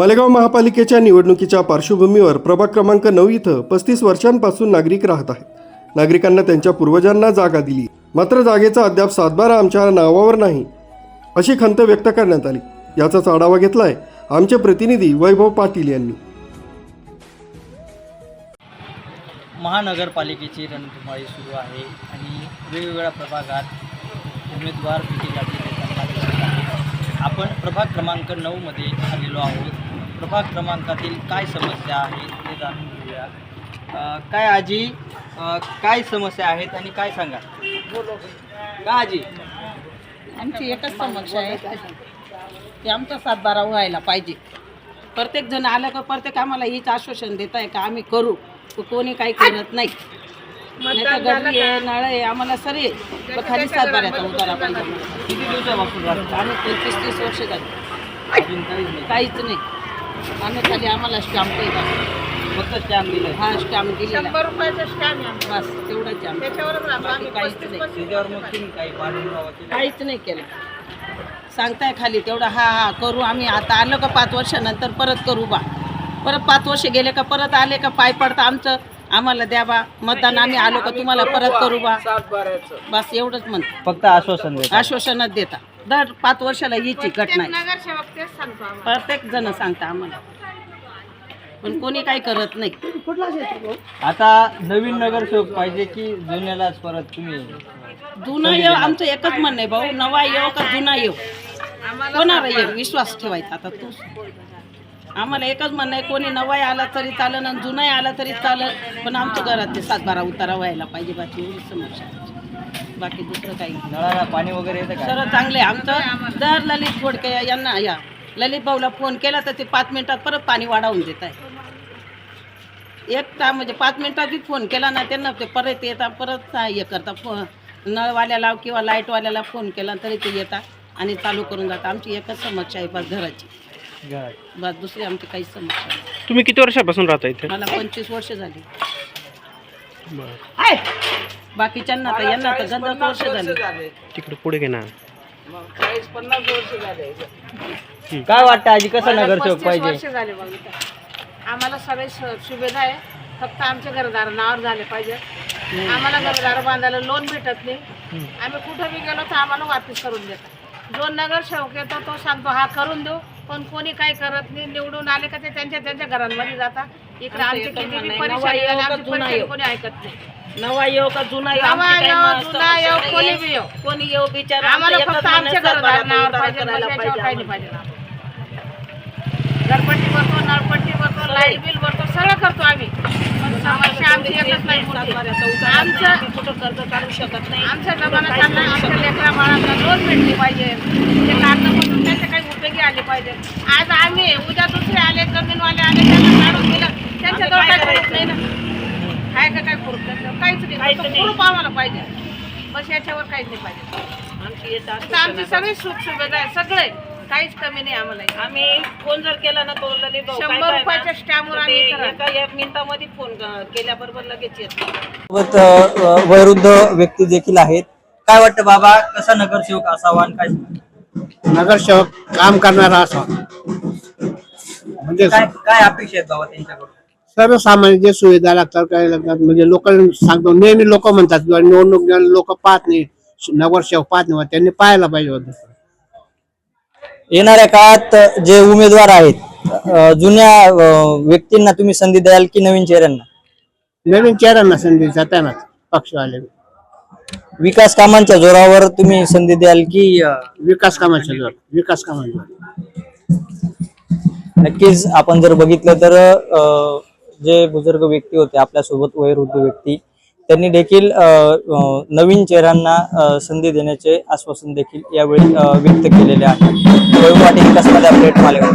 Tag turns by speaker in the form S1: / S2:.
S1: मालेगाव महापालिकेच्या निवडणुकीच्या पार्श्वभूमीवर प्रभाग क्रमांक नऊ इथं पस्तीस वर्षांपासून नागरिक राहत आहेत. नागरिकांना त्यांच्या पूर्वजांना जागा दिली. मात्र जागेचा अद्याप सातबारा आमच्या नावावर नाही अशी खंत व्यक्त करण्यात आली. याचाच आढावा घेतलाय आमचे प्रतिनिधी वैभव पाटील यांनी.
S2: महानगरपालिकेची रणधुमाळी सुरू आहे आणि वेगवेगळ्या प्रभागात उमेदवार आपण प्रभाग क्रमांक नऊमध्ये आलेलो आहोत. प्रभाग क्रमांकातील काय समस्या आहेत ते जाणून घेऊया. काय आजी? काय समस्या आहेत आणि काय सांगा? का आजी?
S3: आमची एकच समस्या आहे. की आमचा सातबारा व्हायला पाहिजे. प्रत्येक जण आलं का प्रत्येक आम्हाला हीच आश्वासन देत आहे का आम्ही करू? कोणी काही करत नाही. नाही तर आहे नळ आहे आम्हाला सरी आहे. पण खाली सातबाऱ्याचा उतारा पाहिजे.
S2: किती दिवसापासून
S3: आम्ही पंचवीस तीस वर्ष झाली.
S2: अजून काहीच नाही.
S3: काहीच नाही. आम्ही खाली आम्हाला स्टॅम्प येतात
S2: फक्त स्टॅम्प दिलं
S3: हा स्टॅम्प
S4: शंभर रुपयाचा स्टॅम्प आहे
S3: बस
S4: त्याच्यावरच
S3: बाकी
S4: आम्ही
S3: काहीच
S4: पस्तीस
S3: नाही.
S2: त्याच्यावर मग तुम्ही काही
S3: काहीच नाही केलं. सांगताय खाली तेवढं हा हा करू आम्ही. आता आलो का पाच वर्षानंतर परत करू बा. परत पाच वर्ष गेले का परत आले का पाय पडता आमचं. आम्हाला द्या बा. मतदान आम्ही आलो का तुम्हाला परत करू बा. बस एवढंच म्हणतो.
S2: फक्त आश्वासन
S3: आश्वासनच देता. दर पाच वर्षाला हीची घटना आहे.
S4: नगरसेवक सांगतो आम्हाला.
S3: प्रत्येक जण सांगता आम्हाला. पण कोणी काही करत नाही.
S2: आता नवीन नगरसेवक पाहिजे की जुन्यालाच परत तुम्ही
S3: जुना येऊ आमचं एकच म्हणणं आहे भाऊ नवा येऊ का जुना येऊ कोणाला येऊ विश्वास ठेवायचा आता तू. आम्हाला एकच म्हणणं आहे कोणी नवाही आला तरी चालेल आणि जुनाही आला तरी चालेल पण आमच्या घरात ते सातबारा उतारा व्हायला पाहिजे बाकी एवढी समस्या आहे. बाकी दुसरं काही.
S2: नळाला पाणी वगैरे येतं का?
S3: चांगले आहे. आमचं दर ललित घोडके यांना या. ललित भाऊला फोन केला तर ते पाच मिनिटात परत पाणी वाढवून देत आहे. एक ता म्हणजे पाच मिनिटात बी फोन केला ना त्यांना ते परत येतात परत हे करता फोन नळवाल्याला किंवा लाईटवाल्याला फोन केला तरी ते येतात आणि चालू करून जातात. आमची एकच समस्या आहे बस घराची. बस दुसरी आमची काहीच समस्या नाही.
S5: तुम्ही किती वर्षापासून राहता इथे?
S3: मला पंचवीस वर्ष झाली. बाकीच्यांना तर यांना तर गंधच वर्ष झाली.
S5: तिकडे पुढे घे ना
S2: काय वाटतं आजी कसं नगरसेवक
S4: पस्तीस
S2: पाहिजे?
S4: वर्ष झाले बघ इथं. आम्हाला सगळे सुविधा आहे. फक्त आमच्या घरदार नावावर झाले पाहिजे. आम्हाला घरदार बांधायला लोन भेटत नाही. आम्ही कुठं बी गेलो तर आम्हाला वापस करून देतात. जो नगरसेवक येतो तो सांगतो हा करून देऊ. पण कोणी काही करत नाही निवडून आले का ते त्यांच्या त्यांच्या घरांमध्ये जातात. इकडे आमची किती परेशानी
S3: नवा
S4: झाली, आमची परेशानी? कोणी ऐकत नाही.
S3: नवा येऊ का जुना येऊ
S4: नवा
S3: आमची काही
S4: येऊ,
S3: मस्त
S4: जुना येऊ,
S3: समस्या
S4: कोणी
S3: नाहीये.
S4: बी येऊ.
S3: कोणी येऊ बिचारा
S4: आम्हाला
S3: आमचं
S4: फक्त
S3: एकच
S4: आमच्या नावावर पाहिजे
S3: करायला
S4: काही नाही
S3: पाहिजे
S4: पाहिजे घरपट्टी भरतो नळपट्टी भरतो लाइट बिल भरतो सगळं करतो आम्ही. पण समस्या आमची एकच नाही मोठी.
S3: सातबाऱ्याचा उतारा
S4: आमचं
S3: आम्ही कुठं कर्ज काढू शकत नाही
S4: आमच्या जमान्यात चाललंय आमच्या लेकरा बाळांना लोन भेटली पाहिजे. ते कागदपत्र त्याचे काही उपयोगी आले पाहिजे. आज आम्ही उद्या दुसरे आले जमीनवाले आले त्यांना काढून दिलं. त्यांच्याजवळ
S3: काय करायचं?
S4: नाही ना. आहे का काय त्यांच्यावर काहीच नाही.
S3: काहीच
S4: फक्त आम्हाला पाहिजे. बस याच्यावर काहीच नाही पाहिजे.
S3: आमची येत
S4: तर आमची सगळी सुख सुविधा आहे. सगळे. काहीच कमी नाही आम्हाला
S3: आम्ही फोन जर केला ना तो काय
S4: शंभर
S3: काय
S4: रुपयाच्या स्टॅम्पवर आम्ही
S3: ते
S4: करा.
S3: एका एक मिनिटामध्ये फोन केल्याबरोबर लगेच येत
S2: वयोवृद्ध व्यक्ती देखील आहेत. काय वाटतं बाबा कसा नगरसेवक असावा आणि काय?
S6: नगरसेवक काम करणारा असा. म्हणजे
S2: काय काय अपेक्षा आहेत बाबा त्यांच्याकडून?
S6: सर्वसामान्य जे सुविधा लागतात काय लागतात म्हणजे लोक सांगतो नेहमी लोक म्हणतात किंवा निवडणूक लोक पाहत नाही नगरसेवक पाहत नाही त्यांनी पाहायला पाहिजे होतं.
S2: येणाऱ्या काळात जे उमेदवार आहेत अ, जुन्या अ, व्यक्तींना तुम्ही संधी द्याल की नवीन चेहऱ्यांना?
S6: नवीन चेहऱ्यांना संधी जाताना पक्षवाले.
S2: विकास कामांच्या जोरावर तुम्ही संधी द्याल की अ,
S6: विकास कामाच्या जोर विकास कामाच्या जोर
S2: नक्कीच आपण जर बघितलं तर अ, जे बुजुर्ग व्यक्ती होते आपल्यासोबत वयोवृद्ध व्यक्ती त्यांनी देखील अ, अ, नवीन चेहऱ्यांना अ, संधी देण्याचे आश्वासन देखील यावेळी अ, व्यक्त केलेले आहे. अपडेट मालेगाव